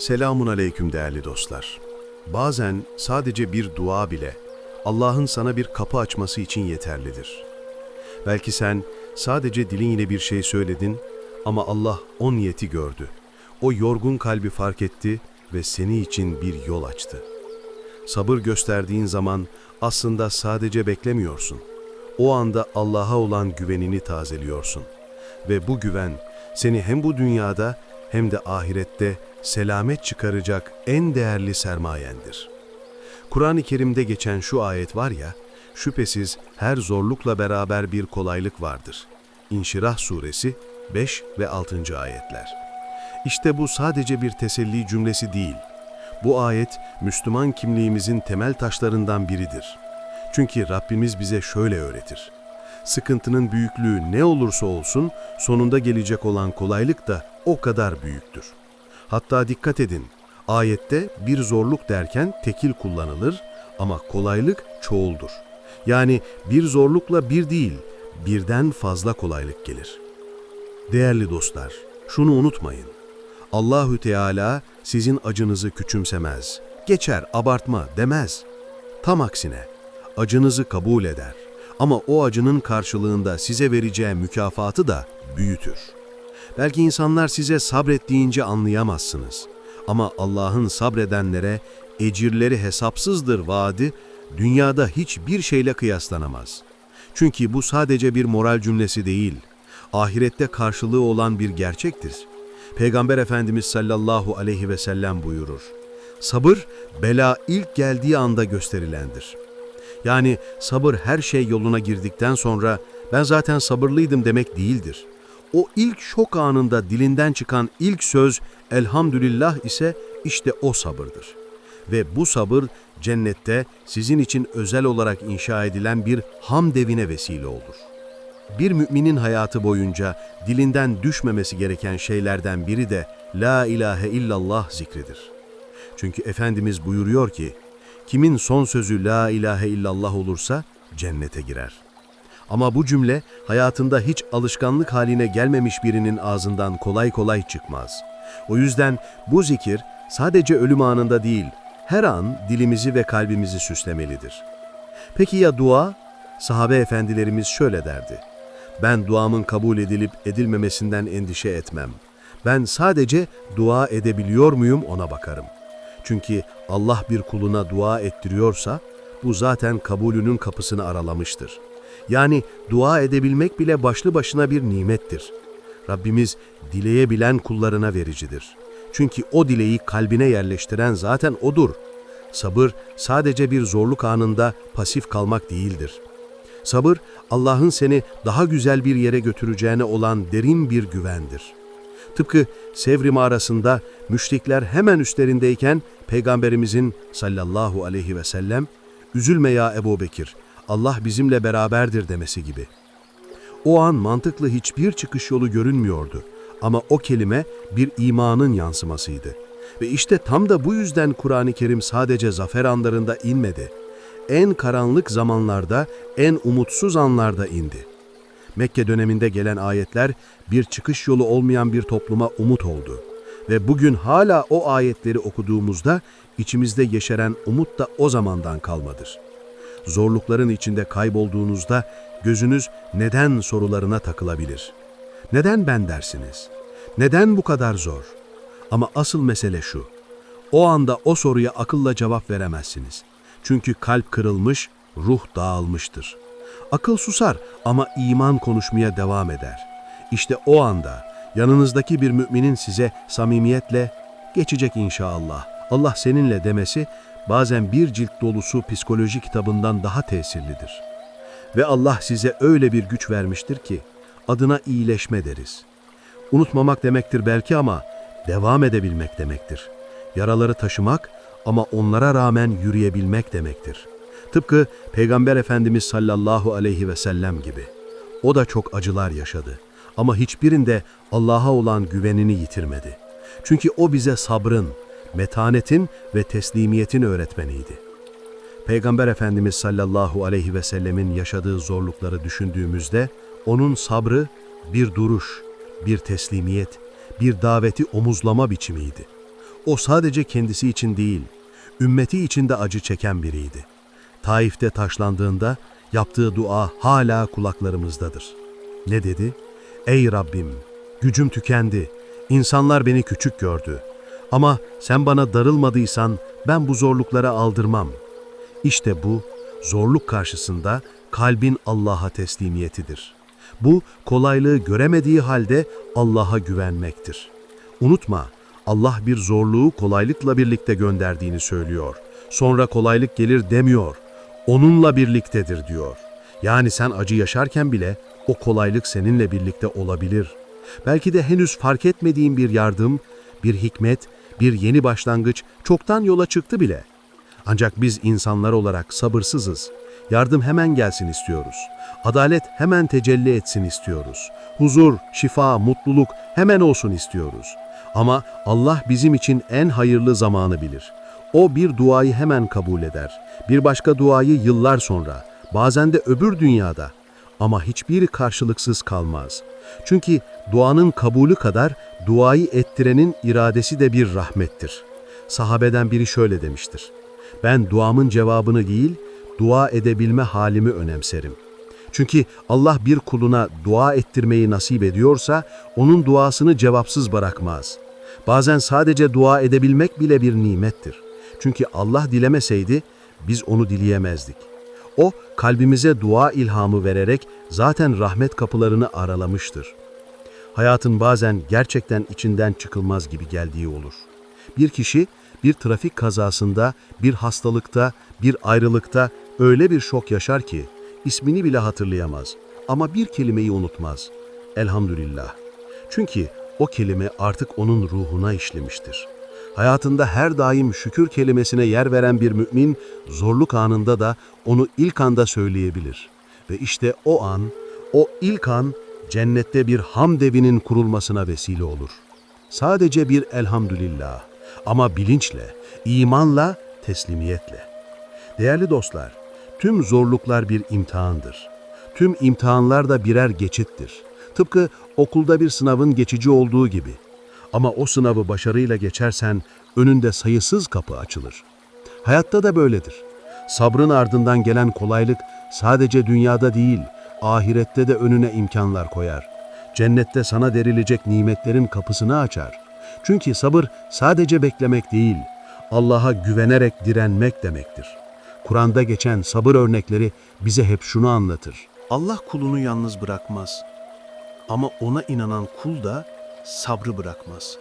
Selamun aleyküm değerli dostlar. Bazen sadece bir dua bile Allah'ın sana bir kapı açması için yeterlidir. Belki sen sadece dilinle bir şey söyledin ama Allah o niyeti gördü. O yorgun kalbi fark etti ve seni için bir yol açtı. Sabır gösterdiğin zaman aslında sadece beklemiyorsun. O anda Allah'a olan güvenini tazeliyorsun. Ve bu güven seni hem bu dünyada hem de ahirette selamet çıkaracak en değerli sermayendir. Kur'an-ı Kerim'de geçen şu ayet var ya, şüphesiz her zorlukla beraber bir kolaylık vardır. İnşirah suresi 5 ve 6. ayetler. İşte bu sadece bir teselli cümlesi değil. Bu ayet Müslüman kimliğimizin temel taşlarından biridir. Çünkü Rabbimiz bize şöyle öğretir. Sıkıntının büyüklüğü ne olursa olsun sonunda gelecek olan kolaylık da o kadar büyüktür. Hatta dikkat edin, ayette bir zorluk derken tekil kullanılır ama kolaylık çoğuldur. Yani bir zorlukla bir değil, birden fazla kolaylık gelir. Değerli dostlar, şunu unutmayın. Allahü Teala sizin acınızı küçümsemez, geçer, abartma demez. Tam aksine acınızı kabul eder ama o acının karşılığında size vereceği mükafatı da büyütür. Belki insanlar size sabret deyince anlayamazsınız ama Allah'ın sabredenlere ecirleri hesapsızdır vaadi dünyada hiçbir şeyle kıyaslanamaz. Çünkü bu sadece bir moral cümlesi değil, ahirette karşılığı olan bir gerçektir. Peygamber Efendimiz sallallahu aleyhi ve sellem buyurur. Sabır, bela ilk geldiği anda gösterilendir. Yani sabır her şey yoluna girdikten sonra ben zaten sabırlıydım demek değildir. O ilk şok anında dilinden çıkan ilk söz elhamdülillah ise işte o sabırdır. Ve bu sabır cennette sizin için özel olarak inşa edilen bir hamd evine vesile olur. Bir müminin hayatı boyunca dilinden düşmemesi gereken şeylerden biri de La ilahe illallah zikridir. Çünkü Efendimiz buyuruyor ki, kimin son sözü La ilahe illallah olursa cennete girer. Ama bu cümle hayatında hiç alışkanlık haline gelmemiş birinin ağzından kolay kolay çıkmaz. O yüzden bu zikir sadece ölüm anında değil, her an dilimizi ve kalbimizi süslemelidir. Peki ya dua? Sahabe efendilerimiz şöyle derdi. Ben duamın kabul edilip edilmemesinden endişe etmem. Ben sadece dua edebiliyor muyum ona bakarım. Çünkü Allah bir kuluna dua ettiriyorsa bu zaten kabulünün kapısını aralamıştır. Yani dua edebilmek bile başlı başına bir nimettir. Rabbimiz dileyebilen kullarına vericidir. Çünkü o dileği kalbine yerleştiren zaten O'dur. Sabır sadece bir zorluk anında pasif kalmak değildir. Sabır, Allah'ın seni daha güzel bir yere götüreceğine olan derin bir güvendir. Tıpkı Sevri mağarasında müşrikler hemen üstlerindeyken Peygamberimizin sallallahu aleyhi ve sellem, ''Üzülme ya Ebu Bekir, Allah bizimle beraberdir.'' demesi gibi. O an mantıklı hiçbir çıkış yolu görünmüyordu ama o kelime bir imanın yansımasıydı. Ve işte tam da bu yüzden Kur'an-ı Kerim sadece zafer anlarında inmedi. En karanlık zamanlarda, en umutsuz anlarda indi. Mekke döneminde gelen ayetler bir çıkış yolu olmayan bir topluma umut oldu. Ve bugün hala o ayetleri okuduğumuzda içimizde yeşeren umut da o zamandan kalmadır. Zorlukların içinde kaybolduğunuzda gözünüz neden sorularına takılabilir. Neden ben dersiniz? Neden bu kadar zor? Ama asıl mesele şu. O anda o soruya akılla cevap veremezsiniz. Çünkü kalp kırılmış, ruh dağılmıştır. Akıl susar ama iman konuşmaya devam eder. İşte o anda yanınızdaki bir müminin size samimiyetle geçecek inşallah, Allah seninle demesi bazen bir cilt dolusu psikoloji kitabından daha tesirlidir. Ve Allah size öyle bir güç vermiştir ki adına iyileşme deriz. Unutmamak demektir belki ama devam edebilmek demektir. Yaraları taşımak ama onlara rağmen yürüyebilmek demektir. Tıpkı Peygamber Efendimiz sallallahu aleyhi ve sellem gibi. O da çok acılar yaşadı ama hiçbirinde Allah'a olan güvenini yitirmedi. Çünkü o bize sabrın, metanetin ve teslimiyetin öğretmeniydi. Peygamber Efendimiz sallallahu aleyhi ve sellemin yaşadığı zorlukları düşündüğümüzde onun sabrı bir duruş, bir teslimiyet, bir daveti omuzlama biçimiydi. O sadece kendisi için değil, ümmeti için de acı çeken biriydi. Taif'te taşlandığında yaptığı dua hala kulaklarımızdadır. Ne dedi? Ey Rabbim, gücüm tükendi. İnsanlar beni küçük gördü. Ama sen bana darılmadıysan ben bu zorluklara aldırmam. İşte bu zorluk karşısında kalbin Allah'a teslimiyetidir. Bu kolaylığı göremediği halde Allah'a güvenmektir. Unutma, Allah bir zorluğu kolaylıkla birlikte gönderdiğini söylüyor. Sonra kolaylık gelir demiyor. Onunla birliktedir diyor. Yani sen acı yaşarken bile o kolaylık seninle birlikte olabilir. Belki de henüz fark etmediğin bir yardım, bir hikmet, bir yeni başlangıç çoktan yola çıktı bile. Ancak biz insanlar olarak sabırsızız. Yardım hemen gelsin istiyoruz. Adalet hemen tecelli etsin istiyoruz. Huzur, şifa, mutluluk hemen olsun istiyoruz. Ama Allah bizim için en hayırlı zamanı bilir. O bir duayı hemen kabul eder. Bir başka duayı yıllar sonra, bazen de öbür dünyada. Ama hiçbiri karşılıksız kalmaz. Çünkü duanın kabulü kadar duayı ettirenin iradesi de bir rahmettir. Sahabeden biri şöyle demiştir. Ben duamın cevabını değil, dua edebilme halimi önemserim. Çünkü Allah bir kuluna dua ettirmeyi nasip ediyorsa, onun duasını cevapsız bırakmaz. Bazen sadece dua edebilmek bile bir nimettir. Çünkü Allah dilemeseydi, biz onu dileyemezdik. O, kalbimize dua ilhamı vererek zaten rahmet kapılarını aralamıştır. Hayatın bazen gerçekten içinden çıkılmaz gibi geldiği olur. Bir kişi bir trafik kazasında, bir hastalıkta, bir ayrılıkta öyle bir şok yaşar ki ismini bile hatırlayamaz ama bir kelimeyi unutmaz. Elhamdülillah. Çünkü o kelime artık onun ruhuna işlemiştir. Hayatında her daim şükür kelimesine yer veren bir mümin zorluk anında da onu ilk anda söyleyebilir. Ve işte o an, o ilk an cennette bir hamd evinin kurulmasına vesile olur. Sadece bir elhamdülillah ama bilinçle, imanla, teslimiyetle. Değerli dostlar, tüm zorluklar bir imtihandır. Tüm imtihanlar da birer geçittir. Tıpkı okulda bir sınavın geçici olduğu gibi. Ama o sınavı başarıyla geçersen önünde sayısız kapı açılır. Hayatta da böyledir. Sabrın ardından gelen kolaylık sadece dünyada değil, ahirette de önüne imkanlar koyar. Cennette sana verilecek nimetlerin kapısını açar. Çünkü sabır sadece beklemek değil, Allah'a güvenerek direnmek demektir. Kur'an'da geçen sabır örnekleri bize hep şunu anlatır. Allah kulunu yalnız bırakmaz. Ama ona inanan kul da sabrı bırakmaz.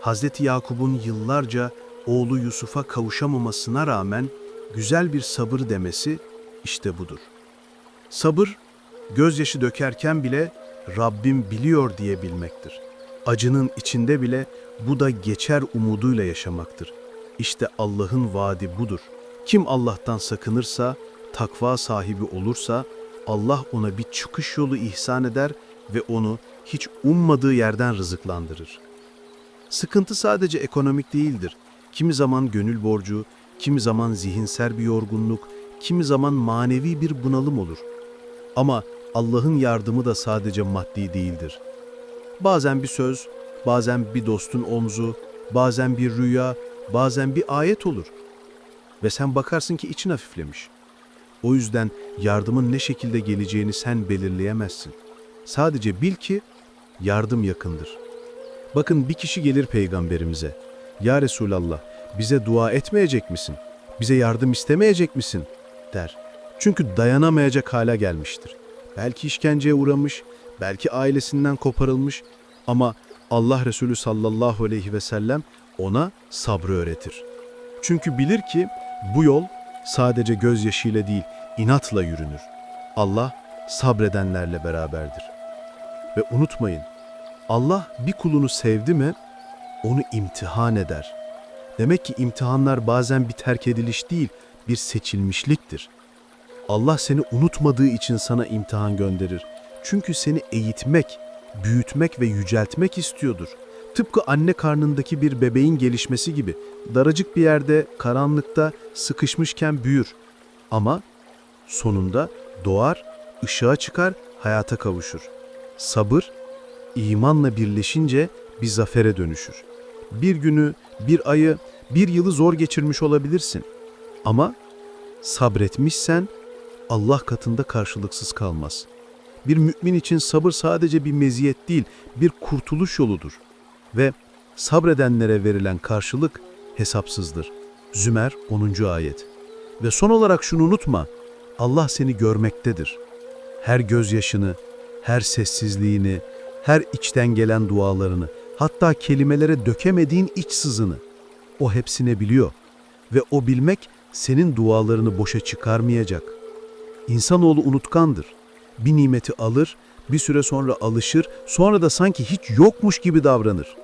Hazreti Yakup'un yıllarca oğlu Yusuf'a kavuşamamasına rağmen güzel bir sabır demesi işte budur. Sabır, gözyaşı dökerken bile Rabbim biliyor diyebilmektir. Acının içinde bile bu da geçer umuduyla yaşamaktır. İşte Allah'ın vaadi budur. Kim Allah'tan sakınırsa, takva sahibi olursa Allah ona bir çıkış yolu ihsan eder ve onu hiç ummadığı yerden rızıklandırır. Sıkıntı sadece ekonomik değildir. Kimi zaman gönül borcu, kimi zaman zihinsel bir yorgunluk, kimi zaman manevi bir bunalım olur. Ama Allah'ın yardımı da sadece maddi değildir. Bazen bir söz, bazen bir dostun omzu, bazen bir rüya, bazen bir ayet olur. Ve sen bakarsın ki için hafiflemiş. O yüzden yardımın ne şekilde geleceğini sen belirleyemezsin. Sadece bil ki yardım yakındır. Bakın bir kişi gelir peygamberimize. Ya Resulallah bize dua etmeyecek misin? Bize yardım istemeyecek misin? der. Çünkü dayanamayacak hale gelmiştir. Belki işkenceye uğramış, belki ailesinden koparılmış ama Allah Resulü sallallahu aleyhi ve sellem ona sabrı öğretir. Çünkü bilir ki bu yol sadece gözyaşıyla değil, inatla yürünür. Allah sabredenlerle beraberdir. Ve unutmayın, Allah bir kulunu sevdi mi onu imtihan eder. Demek ki imtihanlar bazen bir terk ediliş değil, bir seçilmişliktir. Allah seni unutmadığı için sana imtihan gönderir. Çünkü seni eğitmek, büyütmek ve yüceltmek istiyordur. Tıpkı anne karnındaki bir bebeğin gelişmesi gibi daracık bir yerde karanlıkta sıkışmışken büyür. Ama sonunda doğar, ışığa çıkar, hayata kavuşur. Sabır, imanla birleşince bir zafere dönüşür. Bir günü, bir ayı, bir yılı zor geçirmiş olabilirsin. Ama sabretmişsen Allah katında karşılıksız kalmaz. Bir mümin için sabır sadece bir meziyet değil, bir kurtuluş yoludur. Ve sabredenlere verilen karşılık hesapsızdır. Zümer 10. ayet. Ve son olarak şunu unutma, Allah seni görmektedir. Her gözyaşını, her sessizliğini, her içten gelen dualarını, hatta kelimelere dökemediğin iç sızını. O hepsini biliyor ve o bilmek senin dualarını boşa çıkarmayacak. İnsanoğlu unutkandır. Bir nimeti alır, bir süre sonra alışır, sonra da sanki hiç yokmuş gibi davranır.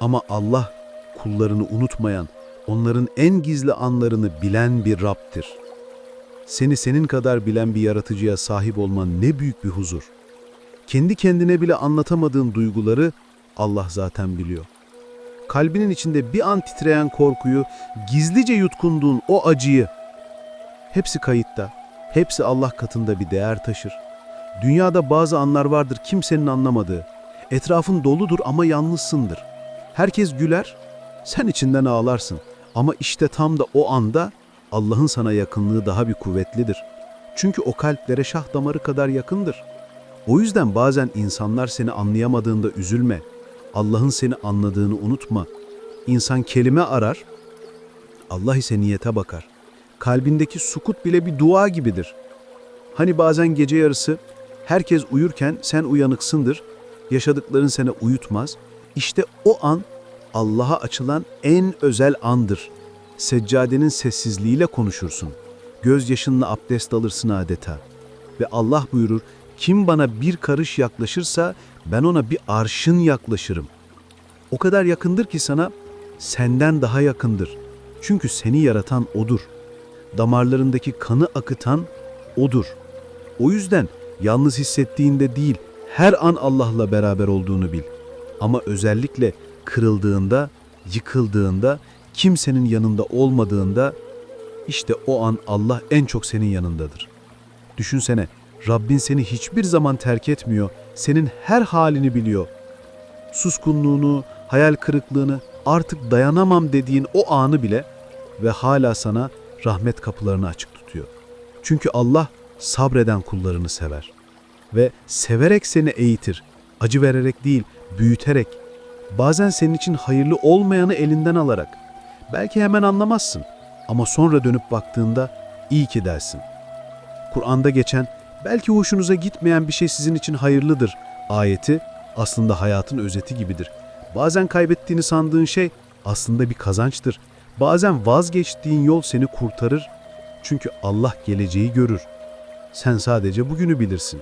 Ama Allah kullarını unutmayan, onların en gizli anlarını bilen bir Rab'dir. Seni senin kadar bilen bir yaratıcıya sahip olman ne büyük bir huzur. Kendi kendine bile anlatamadığın duyguları Allah zaten biliyor. Kalbinin içinde bir an titreyen korkuyu, gizlice yutkunduğun o acıyı, hepsi kayıtta, hepsi Allah katında bir değer taşır. Dünyada bazı anlar vardır kimsenin anlamadığı. Etrafın doludur ama yalnızsındır. Herkes güler, sen içinden ağlarsın. Ama işte tam da o anda Allah'ın sana yakınlığı daha bir kuvvetlidir. Çünkü o kalplere şah damarı kadar yakındır. O yüzden bazen insanlar seni anlayamadığında üzülme. Allah'ın seni anladığını unutma. İnsan kelime arar, Allah ise niyete bakar. Kalbindeki sukut bile bir dua gibidir. Hani bazen gece yarısı herkes uyurken sen uyanıksındır, yaşadıkların seni uyutmaz. İşte o an Allah'a açılan en özel andır. Seccadenin sessizliğiyle konuşursun. Gözyaşınla abdest alırsın adeta. Ve Allah buyurur, kim bana bir karış yaklaşırsa ben ona bir arşın yaklaşırım. O kadar yakındır ki sana, senden daha yakındır. Çünkü seni yaratan O'dur. Damarlarındaki kanı akıtan O'dur. O yüzden yalnız hissettiğinde değil, her an Allah'la beraber olduğunu bil. Ama özellikle kırıldığında, yıkıldığında, kimsenin yanında olmadığında, işte o an Allah en çok senin yanındadır. Düşünsene, Rabbin seni hiçbir zaman terk etmiyor, senin her halini biliyor. Suskunluğunu, hayal kırıklığını, artık dayanamam dediğin o anı bile ve hala sana rahmet kapılarını açık tutuyor. Çünkü Allah sabreden kullarını sever ve severek seni eğitir. Acı vererek değil, büyüterek. Bazen senin için hayırlı olmayanı elinden alarak. Belki hemen anlamazsın ama sonra dönüp baktığında iyi ki dersin. Kur'an'da geçen belki hoşunuza gitmeyen bir şey sizin için hayırlıdır ayeti aslında hayatın özeti gibidir. Bazen kaybettiğini sandığın şey aslında bir kazançtır. Bazen vazgeçtiğin yol seni kurtarır. Çünkü Allah geleceği görür. Sen sadece bugünü bilirsin.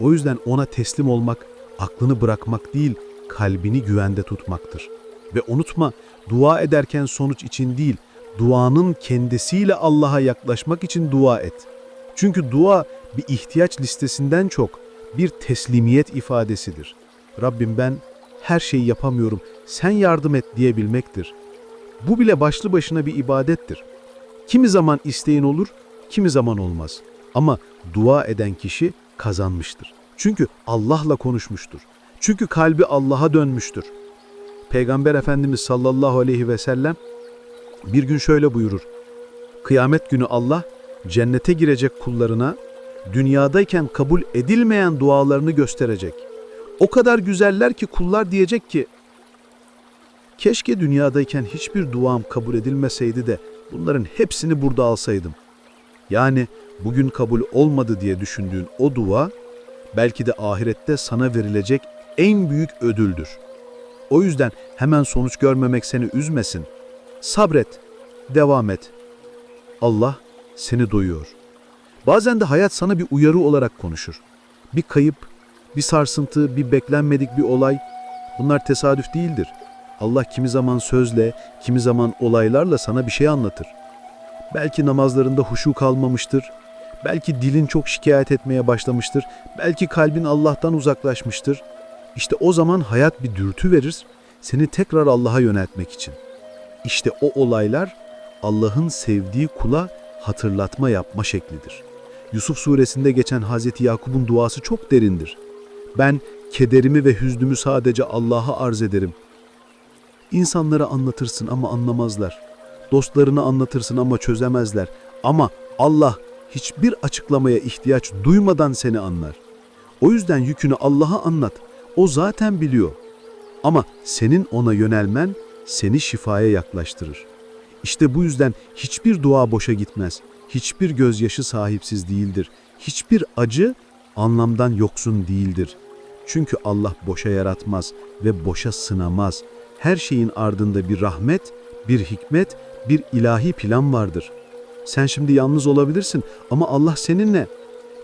O yüzden ona teslim olmak, aklını bırakmak değil, kalbini güvende tutmaktır. Ve unutma, dua ederken sonuç için değil, duanın kendisiyle Allah'a yaklaşmak için dua et. Çünkü dua bir ihtiyaç listesinden çok bir teslimiyet ifadesidir. Rabbim ben her şeyi yapamıyorum, sen yardım et diyebilmektir. Bu bile başlı başına bir ibadettir. Kimi zaman isteğin olur, kimi zaman olmaz. Ama dua eden kişi kazanmıştır. Çünkü Allah'la konuşmuştur. Çünkü kalbi Allah'a dönmüştür. Peygamber Efendimiz sallallahu aleyhi ve sellem bir gün şöyle buyurur. Kıyamet günü Allah cennete girecek kullarına dünyadayken kabul edilmeyen dualarını gösterecek. O kadar güzeller ki kullar diyecek ki Keşke dünyadayken hiçbir duam kabul edilmeseydi de bunların hepsini burada alsaydım. Yani bugün kabul olmadı diye düşündüğün o dua belki de ahirette sana verilecek en büyük ödüldür. O yüzden hemen sonuç görmemek seni üzmesin. Sabret, devam et. Allah seni doyuyor. Bazen de hayat sana bir uyarı olarak konuşur. Bir kayıp, bir sarsıntı, bir beklenmedik bir olay. Bunlar tesadüf değildir. Allah kimi zaman sözle, kimi zaman olaylarla sana bir şey anlatır. Belki namazlarında huşu kalmamıştır. Belki dilin çok şikayet etmeye başlamıştır. Belki kalbin Allah'tan uzaklaşmıştır. İşte o zaman hayat bir dürtü verir, seni tekrar Allah'a yöneltmek için. İşte o olaylar Allah'ın sevdiği kula hatırlatma yapma şeklidir. Yusuf suresinde geçen Hazreti Yakup'un duası çok derindir. Ben kederimi ve hüznümü sadece Allah'a arz ederim. İnsanlara anlatırsın ama anlamazlar. Dostlarına anlatırsın ama çözemezler. Ama Allah hiçbir açıklamaya ihtiyaç duymadan seni anlar. O yüzden yükünü Allah'a anlat. O zaten biliyor. Ama senin ona yönelmen seni şifaya yaklaştırır. İşte bu yüzden hiçbir dua boşa gitmez. Hiçbir gözyaşı sahipsiz değildir. Hiçbir acı anlamdan yoksun değildir. Çünkü Allah boşa yaratmaz ve boşa sınamaz. Her şeyin ardında bir rahmet, bir hikmet, bir ilahi plan vardır. Sen şimdi yalnız olabilirsin ama Allah seninle.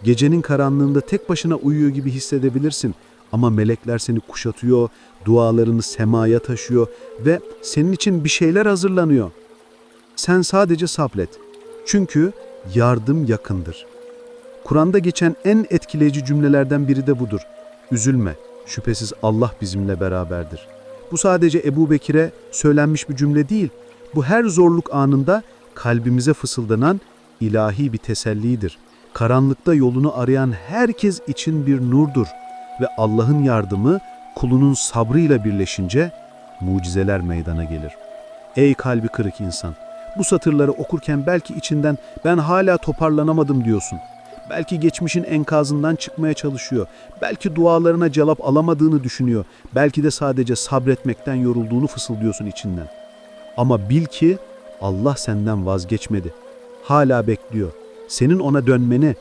Gecenin karanlığında tek başına uyuyor gibi hissedebilirsin ama melekler seni kuşatıyor, dualarını semaya taşıyor ve senin için bir şeyler hazırlanıyor. Sen sadece sabret. Çünkü yardım yakındır. Kur'an'da geçen en etkileyici cümlelerden biri de budur. Üzülme, şüphesiz Allah bizimle beraberdir. Bu sadece Ebu Bekir'e söylenmiş bir cümle değil. Bu her zorluk anında kalbimize fısıldanan ilahi bir tesellidir. Karanlıkta yolunu arayan herkes için bir nurdur ve Allah'ın yardımı kulunun sabrıyla birleşince mucizeler meydana gelir. Ey kalbi kırık insan! Bu satırları okurken belki içinden ben hala toparlanamadım diyorsun. Belki geçmişin enkazından çıkmaya çalışıyor. Belki dualarına cevap alamadığını düşünüyor. Belki de sadece sabretmekten yorulduğunu fısıldıyorsun içinden. Ama bil ki Allah senden vazgeçmedi. Hala bekliyor. Senin ona dönmeni,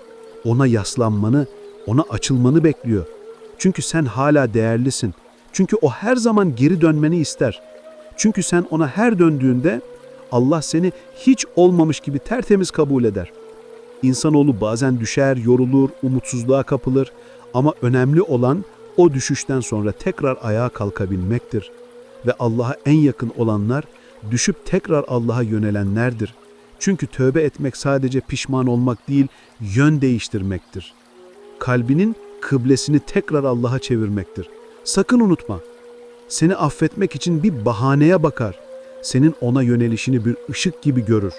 ona yaslanmanı, ona açılmanı bekliyor. Çünkü sen hala değerlisin. Çünkü o her zaman geri dönmeni ister. Çünkü sen ona her döndüğünde Allah seni hiç olmamış gibi tertemiz kabul eder. İnsanoğlu bazen düşer, yorulur, umutsuzluğa kapılır ama önemli olan o düşüşten sonra tekrar ayağa kalkabilmektir. Ve Allah'a en yakın olanlar düşüp tekrar Allah'a yönelenlerdir. Çünkü tövbe etmek sadece pişman olmak değil, yön değiştirmektir. Kalbinin kıblesini tekrar Allah'a çevirmektir. Sakın unutma. Seni affetmek için bir bahaneye bakar. Senin ona yönelişini bir ışık gibi görür.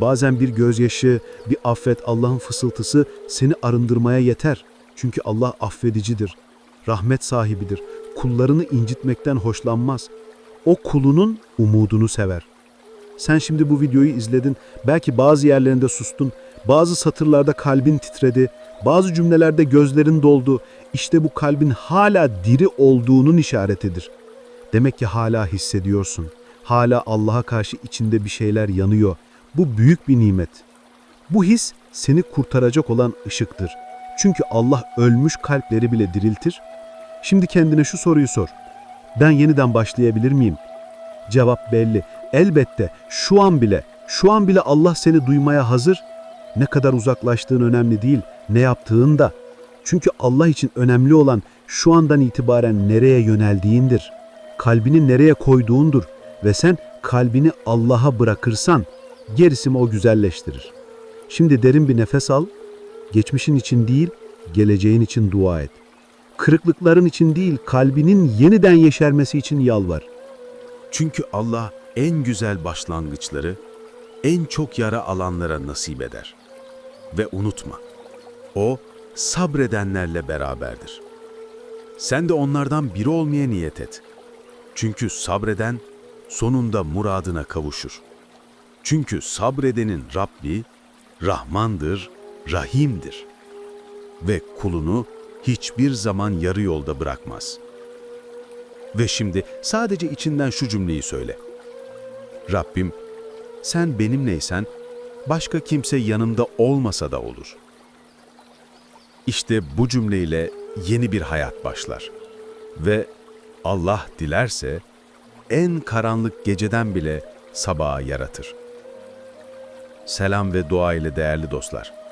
Bazen bir gözyaşı, bir affet Allah'ın fısıltısı seni arındırmaya yeter. Çünkü Allah affedicidir, rahmet sahibidir. Kullarını incitmekten hoşlanmaz. O kulunun umudunu sever. Sen şimdi bu videoyu izledin. Belki bazı yerlerinde sustun. Bazı satırlarda kalbin titredi. Bazı cümlelerde gözlerin doldu. İşte bu kalbin hala diri olduğunun işaretidir. Demek ki hala hissediyorsun. Hala Allah'a karşı içinde bir şeyler yanıyor. Bu büyük bir nimet. Bu his seni kurtaracak olan ışıktır. Çünkü Allah ölmüş kalpleri bile diriltir. Şimdi kendine şu soruyu sor. Ben yeniden başlayabilir miyim? Cevap belli. Elbette şu an bile, şu an bile Allah seni duymaya hazır. Ne kadar uzaklaştığın önemli değil, ne yaptığın da. Çünkü Allah için önemli olan şu andan itibaren nereye yöneldiğindir. Kalbini nereye koyduğundur ve sen kalbini Allah'a bırakırsan gerisini o güzelleştirir. Şimdi derin bir nefes al, geçmişin için değil, geleceğin için dua et. Kırıklıkların için değil, kalbinin yeniden yeşermesi için yalvar. Çünkü Allah en güzel başlangıçları en çok yara alanlara nasip eder. Ve unutma, O sabredenlerle beraberdir. Sen de onlardan biri olmaya niyet et. Çünkü sabreden sonunda muradına kavuşur. Çünkü sabredenin Rabbi Rahmandır, Rahim'dir. Ve kulunu hiçbir zaman yarı yolda bırakmaz. Ve şimdi sadece içinden şu cümleyi söyle. Rabbim, sen benimleysen başka kimse yanımda olmasa da olur. İşte bu cümleyle yeni bir hayat başlar. Ve Allah dilerse en karanlık geceden bile sabaha yaratır. Selam ve dua ile değerli dostlar.